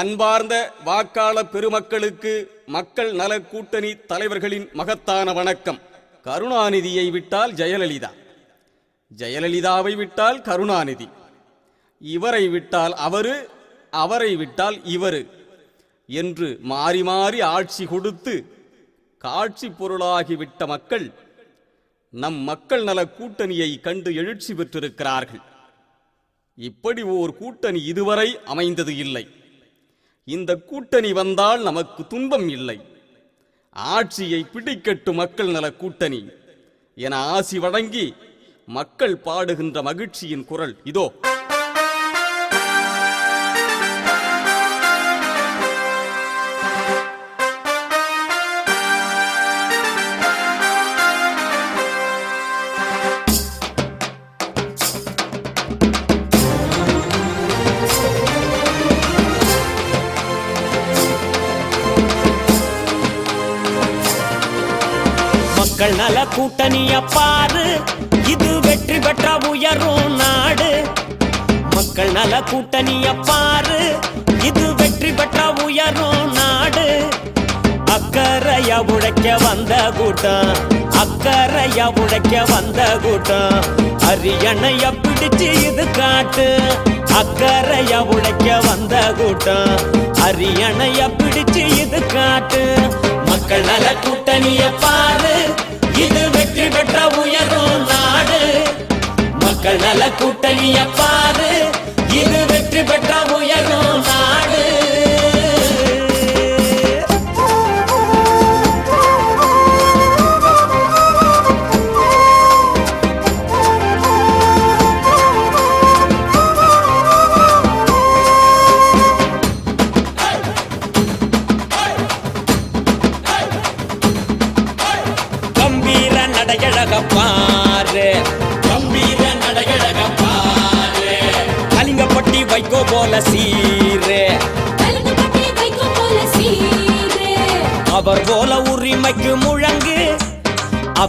அன்பார்ந்த வாக்காள பெருமக்களுக்கு மக்கள் நல கூட்டணி தலைவர்களின் மகத்தான வணக்கம். கருணாநிதியை விட்டால் ஜெயலலிதா. ஜெயலலிதாவை விட்டால் கருணாநிதி. இவரை விட்டால் அவரு அவரை விட்டால் இவரு என்று மாறி மாறி ஆட்சி கொடுத்து காட்சி பொருளாகிவிட்ட மக்கள் நம் மக்கள் நல கூட்டணியை கண்டு எழுச்சி பெற்றிருக்கிறார்கள். இப்படி ஓர் கூட்டணி இதுவரை அமைந்தது இல்லை. இந்த கூட்டணி வந்தால் நமக்கு துன்பம் இல்லை. ஆட்சியை பிடிக்கட்டும் மக்கள் நல கூட்டணி என ஆசி வழங்கி மக்கள் பாடுகின்ற மகிழ்ச்சியின் குரல் இதோ. மக்கள் நல கூட்டணிய பாரு. இது வெற்றி பெற்ற உயரும் நாடு. மக்கள் நல கூட்டணிய பாரு. இது வெற்றி பெற்ற உயரும் நாடு. அக்கறைய உழைக்க வந்த கூட்டம். அக்கறைய உழைக்க வந்த கூட்டம். அரியணைய பிடிச்சு இது காட்டு. அக்கறைய உழைக்க வந்த கூட்டம். அரியணைய பிடிச்சு இது காட்டு. மக்கள் நல கூட்டணிய பாரு. வெற்றி பெற்ற உயரும் நாடு. மக்கள் நல கூட்டணிய பாரு.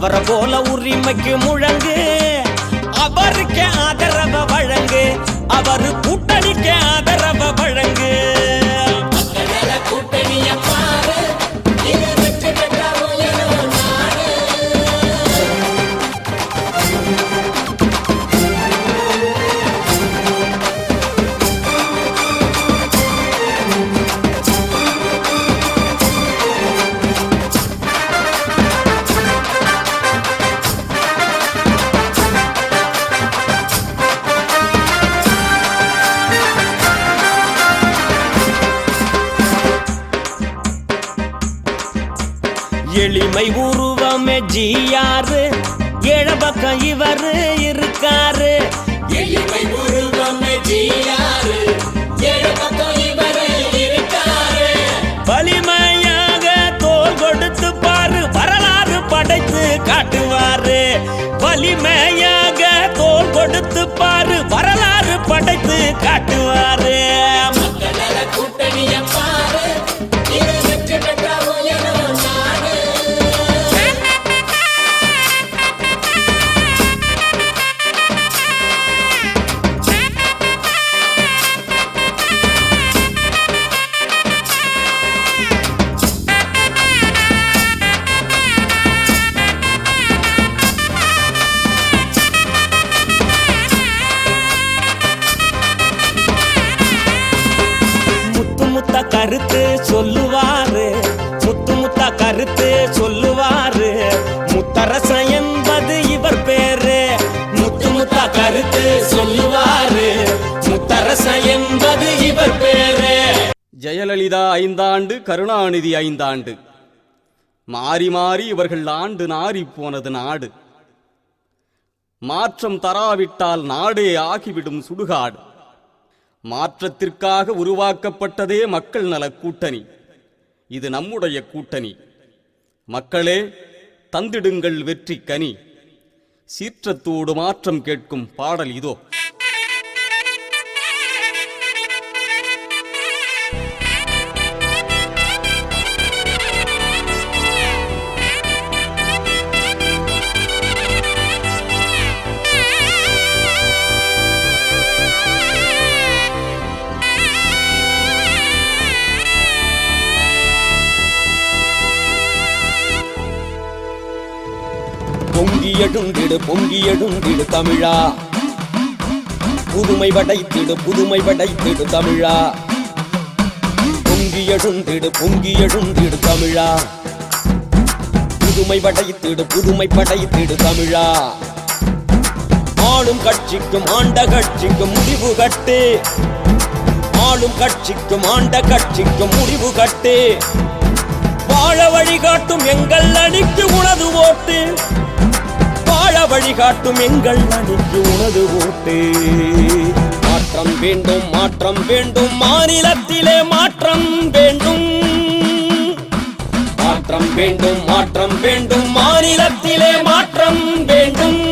அவரை போல உரிமைக்கு முழங்கு. அவருக்கு ஆதரவை வழங்கு. அவரு கூட்ட கொடுத்து பாரு வரலாறு படைத்து காட்டுவாரு. மக்கள் ஜெயலலிதா ஐந்தாண்டு கருணாநிதி ஐந்தாண்டு. மாறி மாறி இவர்கள் ஆண்டு நாறிப் போனது நாடு. மாற்றம் தராவிட்டால் நாடே ஆகிவிடும் சுடுகாடு. மாற்றத்திற்காக உருவாக்கப்பட்டதே மக்கள் நல கூட்டணி. இது நம்முடைய கூட்டணி. மக்களே தந்திடுங்கள் வெற்றி கனி. சீற்றத்தோடு மாற்றம் கேட்கும் பாடல் இதோ. எழுந்திடு பொங்கி எழுந்திடு தமிழா. புதுமை படைத்திடு புதுமை படைத்திடு தமிழா. பொங்கி எழுந்திடு பொங்கி எழுந்திடு தமிழா. புதுமை படைத்திடு புதுமை படைத்திடு தமிழா. ஆளும் கட்சிக்கும் ஆண்ட கட்சிக்கும் முடிவு கட்டு. ஆளும் கட்சிக்கும் ஆண்ட கட்சிக்கும் முடிவு கட்டு. வாழ வழிகாட்டும் எங்கள் அணிக்கு உனது ஓட்டு. வழிகாட்டும் எங்கள் அணிக்கு உனது ஓட்டு. மாற்றம் வேண்டும் மாற்றம் வேண்டும் மாநிலத்திலே மாற்றம் வேண்டும். மாற்றம் வேண்டும் மாற்றம் வேண்டும் மாநிலத்திலே மாற்றம் வேண்டும்.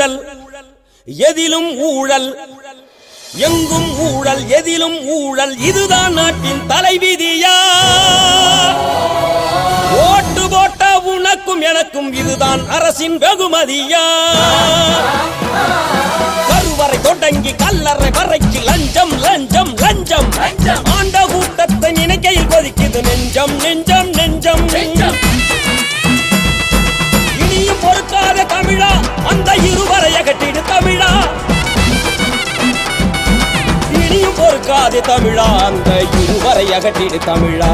ஊழல் எதிலும் ஊழல். எங்கும் ஊழல் எதிலும் ஊழல் இதுதான் நாட்டின் தலைவிதியா? ஓட்டு போட்ட உனக்கும் எனக்கும் இதுதான் அரசின் வெகுமதியா? கருவறை தொடங்கி கல்லறை வரைக்கு லஞ்சம் லஞ்சம் லஞ்சம். ஆண்ட கூட்டத்தை நினைக்கையில் கொதிக்குது நெஞ்சம் நெஞ்சம் நெஞ்சம். நெஞ்சம். பொறுக்காத தமிழா அந்த இருவரை அகற்றிடு தமிழா. இனியும் பொறுக்காத தமிழா அந்த இருவரை அகற்றிடு தமிழா.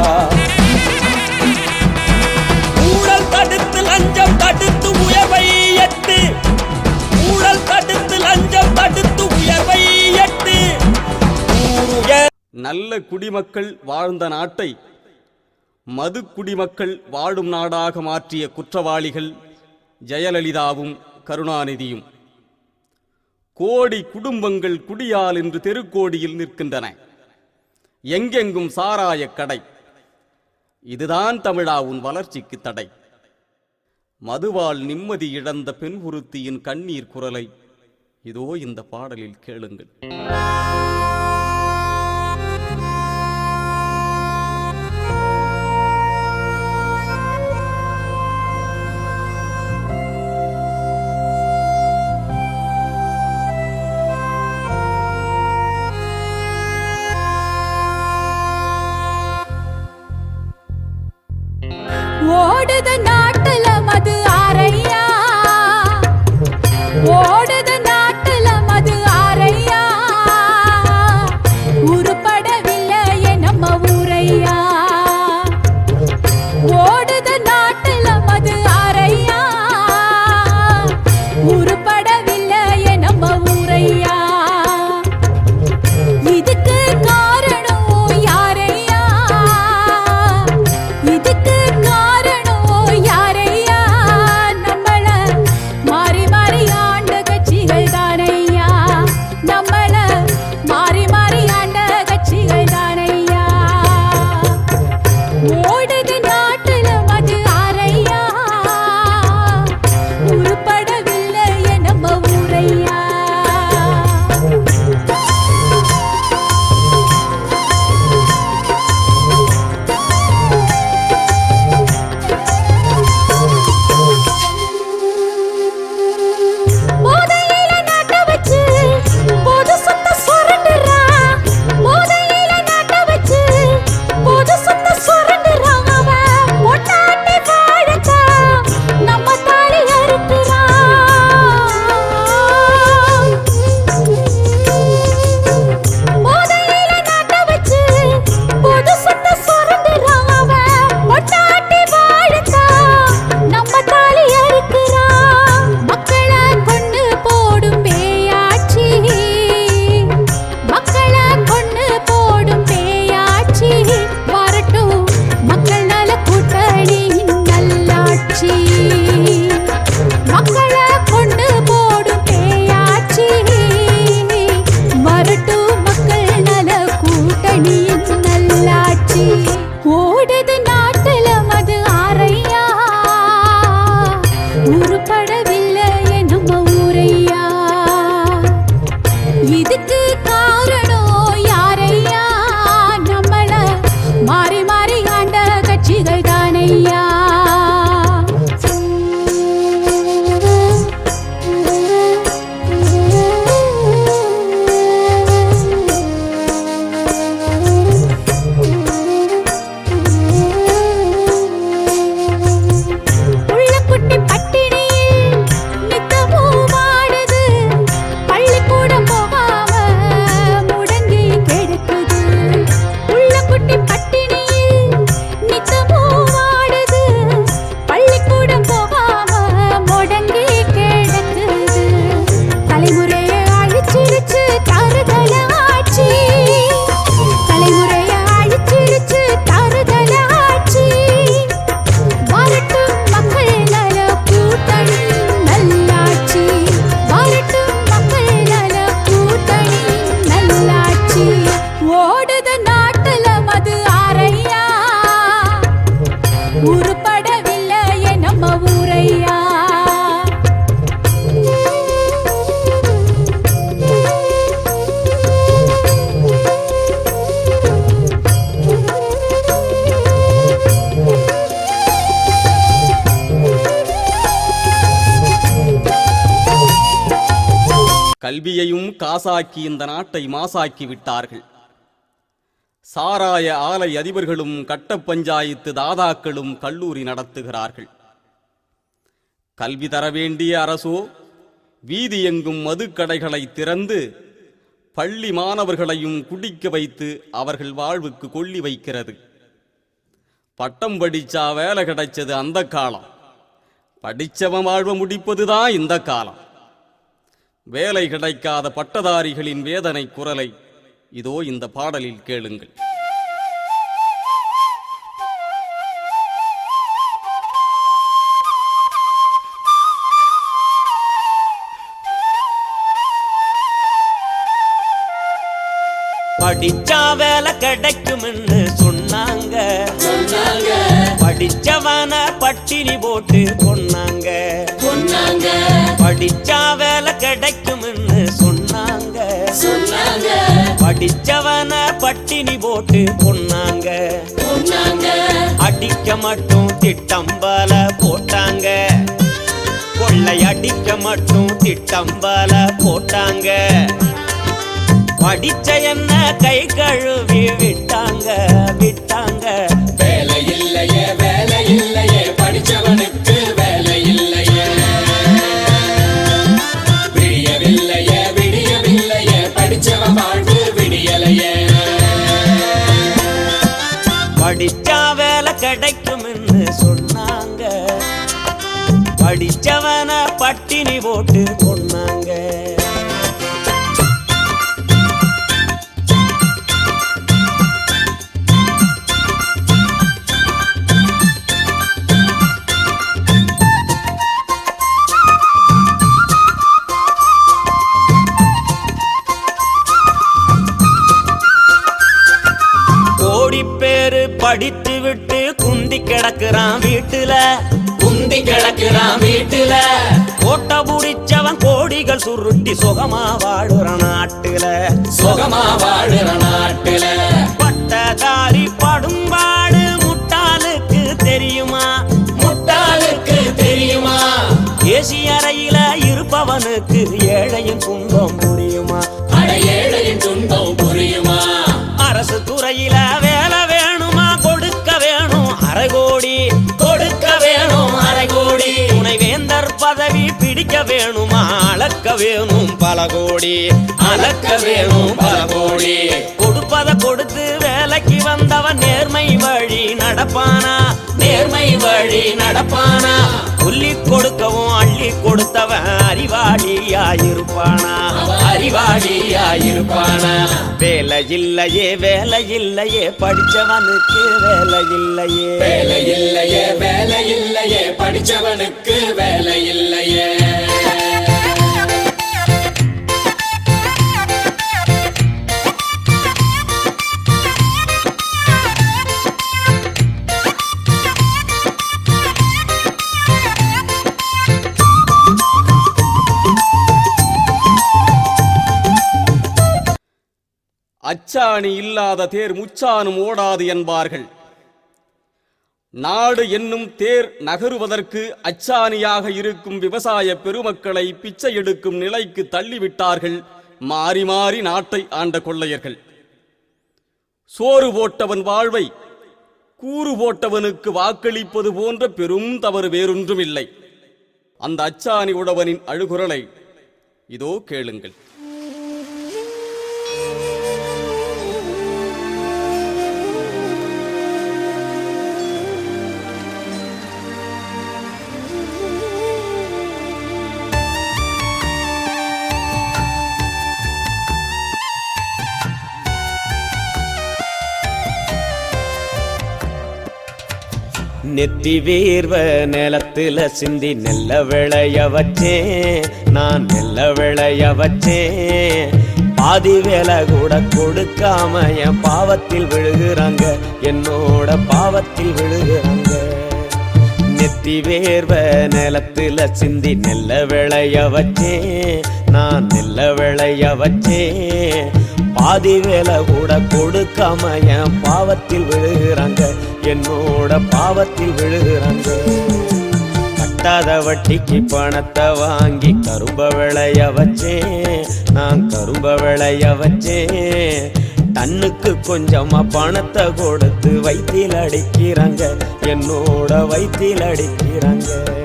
ஊழல் தடுத்து லஞ்சம் தடுத்து உயர்வை எட்டு. ஊழல் தடுத்து லஞ்சம் தடுத்து உயர்வை எட்டு. நல்ல குடிமக்கள் வாழ்ந்த நாட்டை மது குடிமக்கள் வாழும் நாடாக மாற்றிய குற்றவாளிகள் ஜெயலலிதாவும் கருணாநிதியும். கோடி குடும்பங்கள் குடியால் என்று தெருக்கோடியில் நிற்கின்றன. எங்கெங்கும் சாராய கடை. இதுதான் தமிழா உன் வளர்ச்சிக்கு தடை. மதுவால் நிம்மதி இழந்த பெண் ஒருத்தியின் கண்ணீர் குரலை இதோ இந்த பாடலில் கேளுங்கள். கல்வியையும் காசாக்கி இந்த நாட்டை மாசாக்கி விட்டார்கள். சாராய ஆலை அதிபர்களும் கட்ட பஞ்சாயத்து தாதாக்களும் கல்லூரி நடத்துகிறார்கள். கல்வி தர வேண்டிய அரசோ வீதி எங்கும் மதுக்கடைகளை திறந்து பள்ளி மாணவர்களையும் குடிக்க வைத்து அவர்கள் வாழ்வுக்கு கொள்ளி வைக்கிறது. பட்டம் படிச்சா வேலை கிடைச்சது அந்த காலம். படிச்சவன் வாழ்வை முடிப்பதுதான் இந்த காலம். வேலை கிடைக்காத பட்டதாரிகளின் வேதனை குரலை இதோ இந்த பாடலில் கேளுங்கள். படிச்சா வேலை கிடைக்கும்னு சொன்னாங்க. சொன்னாங்க. படிச்சவன பட்டினி போட்டு கொன்னாங்க. பொன்னாங்க படிச்சா வேலை கிடைக்கும்னு படிச்சவன பட்டினி போட்டு பொன்னாங்க. அடிக்க மட்டும் திட்டம்பல போட்டாங்க. கொள்ளை அடிக்க மட்டும் திட்டம்பல போட்டாங்க. படிச்ச என்ன கை கழுவி விட்டாங்க. பட்டினி இருப்பவனுக்கு ஏழையின் துன்பம் புரியுமா? ஏழையின் துன்பம் புரியுமா? அரசு துறையில வேலை வேணுமா? கொடுக்க வேணும் அரை கோடி கொடுக்க வேணும் அரை கோடி துணைவேந்தர் பதவி பிடிக்க வேணுமா? அளக்க வேணும் பல கோடி. அளக்க வேணும் பல கோடி. கொடுப்பத கொடுத்து வேலைக்கு வந்தவன் நேர்மை வழி நடப்பானா? நேர்மை வழி நடப்பானா? சொல்லி கொடுக்கவும் அள்ளி கொடுத்தவன் அறிவாளியாயிருப்பானா? அறிவாளியாயிருப்பானா? வேலை இல்லையே வேலை இல்லையே படிச்சவனுக்கு வேலை இல்லையே வேலை இல்லையே வேலை இல்லையே படிச்சவனுக்கு வேலை இல்லையே முச்சாணி இல்லாத தேர் முச்சானும் ஓடாது என்பார்கள். நாடு என்னும் தேர் நகருவதற்கு அச்சாணியாக இருக்கும் விவசாய பெருமக்களை பிச்சை எடுக்கும் நிலைக்கு தள்ளிவிட்டார்கள். மாறி மாறி நாட்டை ஆண்ட கொள்ளையர்கள். சோறு போட்டவன் வாழ்வை கூறு போட்டவனுக்கு வாக்களிப்பது போன்ற பெரும் தவறு வேறொன்றும் இல்லை அந்த அச்சாணி உடவனின் அழுகுரலை இதோ கேளுங்கள். நெத்தி வீர்வ நிலத்துல சிந்தி நெல்ல விளைய வச்சேன். நான் நெல்ல விளைய வச்சேன். பாதி வேலை கூட கொடுக்காம என் பாவத்தில் விழுகிறாங்க. என்னோட பாவத்தில் விழுகிறாங்க. நெத்தி வேர்வ நிலத்துல சிந்தி நெல்ல விளைய வச்சேன். நான் நெல்ல விளைய வச்சேன். பாதி வேலை கூட கொடுக்காம என் பாவத்தில் விழுகிறாங்க. என்னோட பாவத்தில் விழுகிறாங்க. கட்டாத வட்டிக்கு பணத்தை வாங்கி கரும்ப விளைய வச்சேன். நான் கரும்ப விளைய வச்சேன். தன்னுக்கு கொஞ்சமா பணத்தை கொடுத்து வயிற்றில் அடிக்கிறாங்க. என்னோட வயிற்றில் அடிக்கிறாங்க.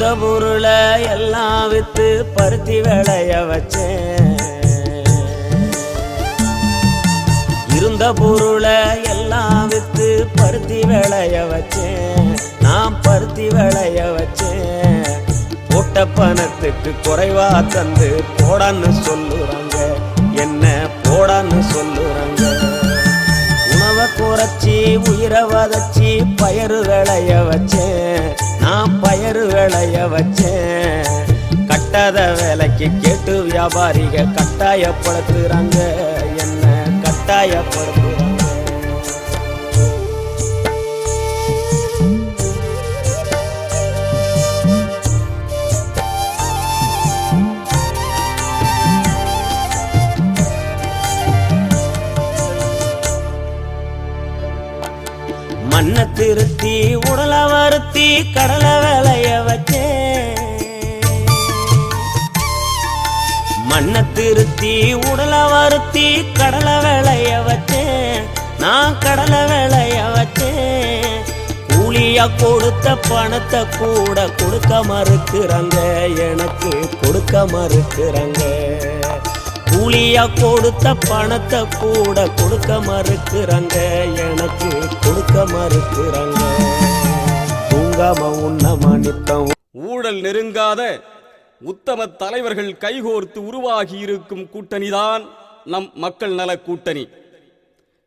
இருந்த பொருளை எல்லாம் வித்து பருத்தி விளைய வச்சேன். இருந்த பொருளை எல்லாம் வித்து பருத்தி விளைய வச்சேன். நான் பருத்தி விளைய வச்சேன். போட்ட பணத்துக்கு குறைவா தந்து போடான்னு சொல்லுறாங்க. என்ன போடான்னு சொல்லுறாங்க. உணவை குறைச்சி உயிரை வதச்சி பயிறு விளைய வச்சேன். விளைய வச்சேன். கட்டாத வேலைக்கு கேட்டு வியாபாரிக கட்டாயப்படுத்துறாங்க. என்ன கட்டாயப்படுத்துறாங்க? கடலை விளைய வச்சேன் மண்ணை திருத்தி உடலை வருத்தி கடலை விளைய வச்சேன் நான் கடலை விளைய வச்சேன் கூலியா கொடுத்த பணத்தை கூட கொடுக்க மறுக்கிறாங்க. எனக்கு கொடுக்க மறுக்கிறாங்க. கூலியா கொடுத்த பணத்தை கூட கொடுக்க மறுக்கிறாங்க. எனக்கு கொடுக்க மறுக்கிறாங்க. ஊழல் நெருங்காத உத்தம தலைவர்கள் கைகோர்த்து உருவாகி இருக்கும் கூட்டணிதான் நம் மக்கள் நல கூட்டணி.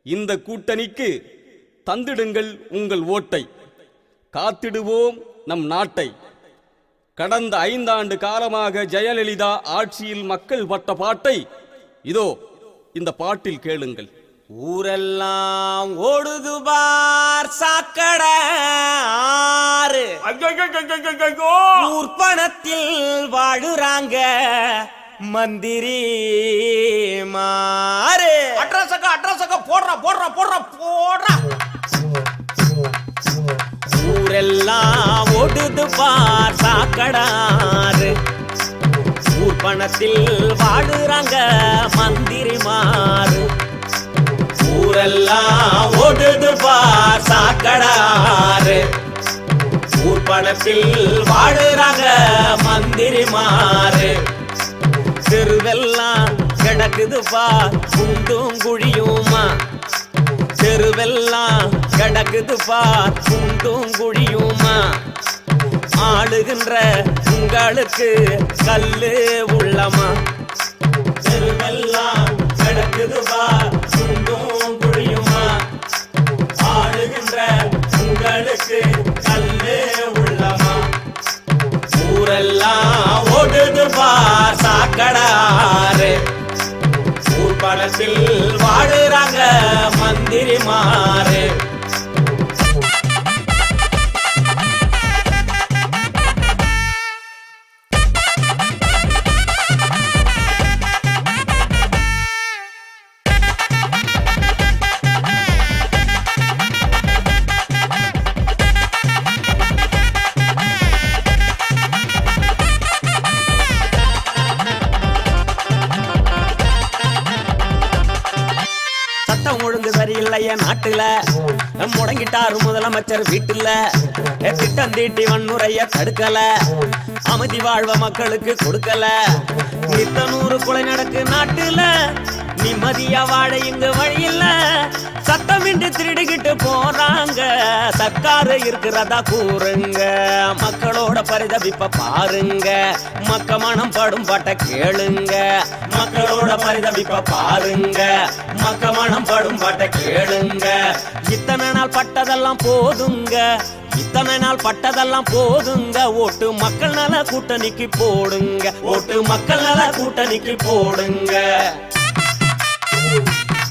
இந்த கூட்டணிக்கு தந்திடுங்கள் உங்கள் ஓட்டை. காத்திடுவோம் நம் நாட்டை. கடந்த ஐந்தாண்டு காலமாக ஜெயலலிதா ஆட்சியில் மக்கள் பட்ட பாட்டை இதோ இந்த பாட்டில் கேளுங்கள். ஊரெல்லாம் ஓடுது பார் சாக்கட ஆறு. ஊர் பணத்தில் வாழுறாங்க மந்திரி மாறு. அட்ரஸக்க அட்ரஸக்க போடுறா போடுறா போடுறா போடுறா. ஊரெல்லாம் ஓடுது பார் சாக்கடாறு ஊர் பணத்தில் வாழுறாங்க மந்திரி மாறு. ஊரெல்லாம் ஓடுது பார் சாக்கடாறு. ஊர் பணத்தில் வாழுறாங்க மந்திரி மாறு தெருவெல்லாம் கிடக்குது குண்டும் குழியுமா. தெருவெல்லாம் கிடக்குதுப்பா பார் குண்டும் குழியுமா. ஆளுகின்ற உங்களுக்கு கல்லு உள்ளமா. தெருவெல்லாம் கிடக்குதுப்பா ஓடுது பார் சாக்கடாறு. ஊர் வாழுறாங்க மந்திரி மாறு அமைச்சர் வீட்டுல. திட்டம் தீட்டி வன்முறைய தடுக்கல. அமைதி வாழ்வ மக்களுக்கு கொடுக்கல. நித்த நூறு கொலை நடக்கு நாட்டுல. நிம்மதியா வாழ இங்கு வழியில் சத்தமின்றி திருடிக்கிட்டு போறாங்க. சர்க்காரு இருக்கிறதா கூறுங்க. மக்களோட பரிதவிப்ப பாருங்க. மக்க மனம் படும் பாட்ட கேளுங்க. மக்களோட பரிதவிப்ப பாருங்க. மக்க மனம் படும் பாட்ட கேளுங்க. இத்தனை நாள் பட்டதெல்லாம் போதுங்க. இத்தனை நாள் பட்டதெல்லாம் போதுங்க. ஓட்டு மக்கள் நல கூட்டணிக்கு போடுங்க. ஓட்டு மக்கள் நல கூட்டணிக்கு போடுங்க. Thank.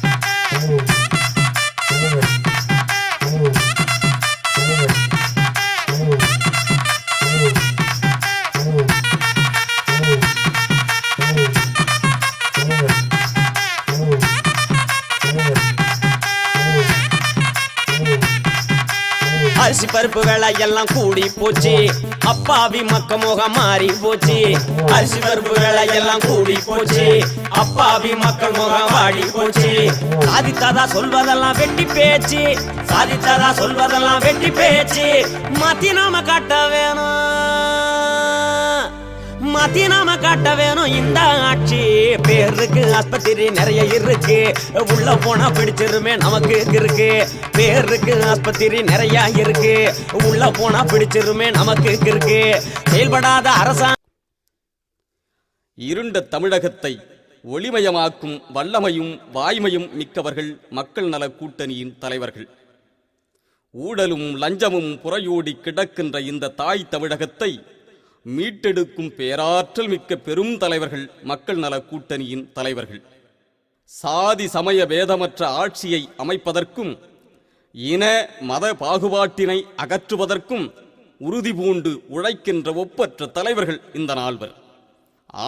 பருப்பு வேலை எல்லாம் கூடி போச்சு. அப்பாவி மக்க முகம் மாறி போச்சு. அரிசி பருப்பு வேலை எல்லாம் கூடி போச்சு. அப்பாவி மக்கள் முகம் வாடி போச்சு. சாதித்தாதா சொல்வதெல்லாம் வெட்டி பேச்சு. சாதித்தாதா சொல்வதெல்லாம் வெட்டி பேச்சு. மாத்தி நாம காட்ட வேணும். மாத்தி நாம காட்ட வேணும். இந்த ஆட்சி பேருக்கு ஆஸ்பத்திரி நிறைய இருக்கு. உள்ள போனா பிடிச்சிருமே நமக்கு இருக்கு. பேருக்கு ஆஸ்பத்திரி நிறைய இருக்கு. உள்ள போனா பிடிச்சிருமே நமக்கு இருக்கு. செயல்படாத அரசாங்க இருண்ட தமிழகத்தை ஒளிமயமாக்கும் வல்லமையும் வாய்மையும் மிக்கவர்கள் மக்கள் நல கூட்டணியின் தலைவர்கள். ஊழலும் லஞ்சமும் புறையோடி கிடக்கின்ற இந்த தாய் தமிழகத்தை மீட்டெடுக்கும் பேராற்றல் மிக்க பெரும் தலைவர்கள் மக்கள் நல கூட்டணியின் தலைவர்கள். சாதி சமய பேதமற்ற ஆட்சியை அமைப்பதற்கும் இன மத பாகுபாட்டினை அகற்றுவதற்கும் உறுதி பூண்டு உழைக்கின்ற ஒப்பற்ற தலைவர்கள் இந்த நால்வர்.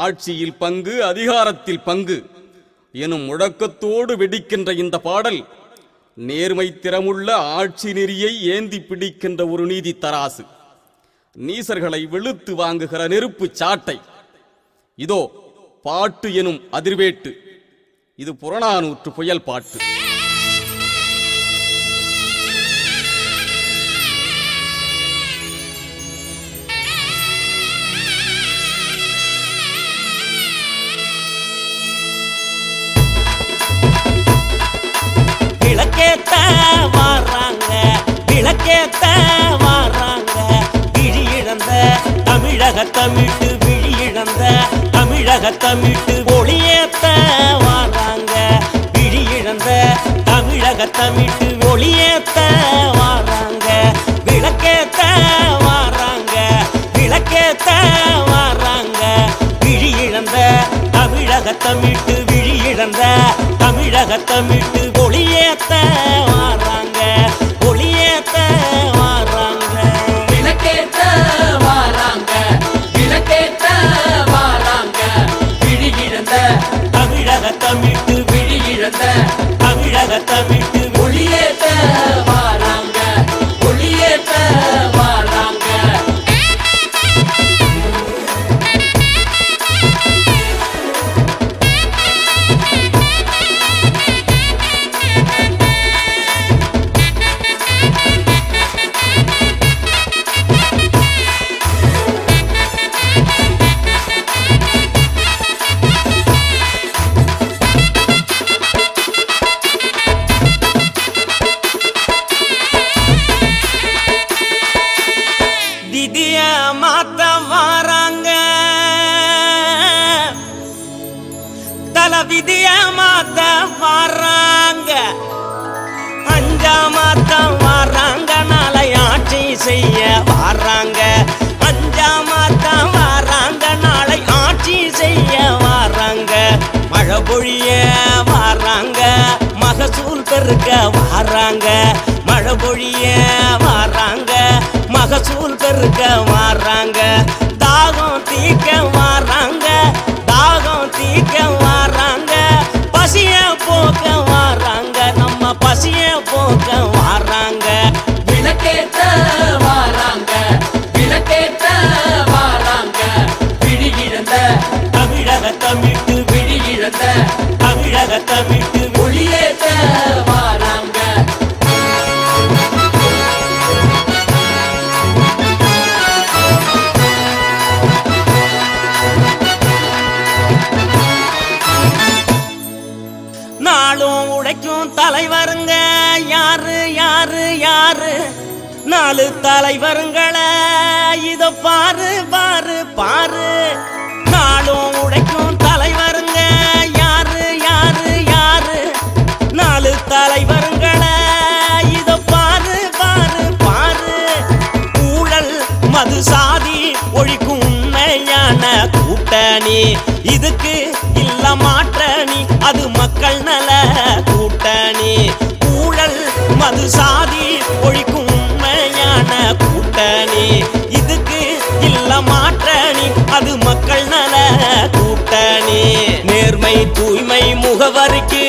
ஆட்சியில் பங்கு அதிகாரத்தில் பங்கு எனும் முழக்கத்தோடு வெடிக்கின்ற இந்த பாடல் நேர்மை திறமுள்ள ஆட்சி நெறியை ஏந்தி பிடிக்கின்ற ஒரு நீதி தராசு. நீசர்களை வெளுத்து வாங்குகிற நெருப்பு சாட்டை. இதோ பாட்டு எனும் அதிர்வேட்டு. இது புறநானூற்று புயல் பாட்டு. விளக்கேத்த வாராங்க விளக்கேத்த தமிழக தமிட்டு தமிழக தமிட்டு ஒளியேத்த வாராங்க விழியிழந்த தமிழக தமிட்டு ஒளியேத்த வாராங்க விளக்கேத்த வாராங்க விளக்கேத்த வாராங்க விழியிழந்த தமிழக தமிட்டு விழியிழந்த தமிழக தமிட்டு ஒளியேத்த இழந்த தமிழக தமிழ் வாராங்க மழை பொழிய வாராங்க மகசூல் பெருக்க நாளும் தலைவருங்க. யாரு யாரு யாரு? நாலு தலைவருங்கள. இத பாரு பாரு பாரு. நாளும் உடைக்கும் தலைவருங்க. யாரு யாரு யாரு? நாலு தலைவருங்கள. இத பாரு பாரு பாரு. ஊழல் மது சாதி ஒழிக்கும் உண்மையான கூட்டணி. இதுக்கு அது சாதி ஒழிக்கும் உண்மையான கூட்டணி. இதுக்கு இல்ல மாற்றணி அது மக்கள் நல கூட்டணி. நேர்மை தூய்மை முகவருக்கு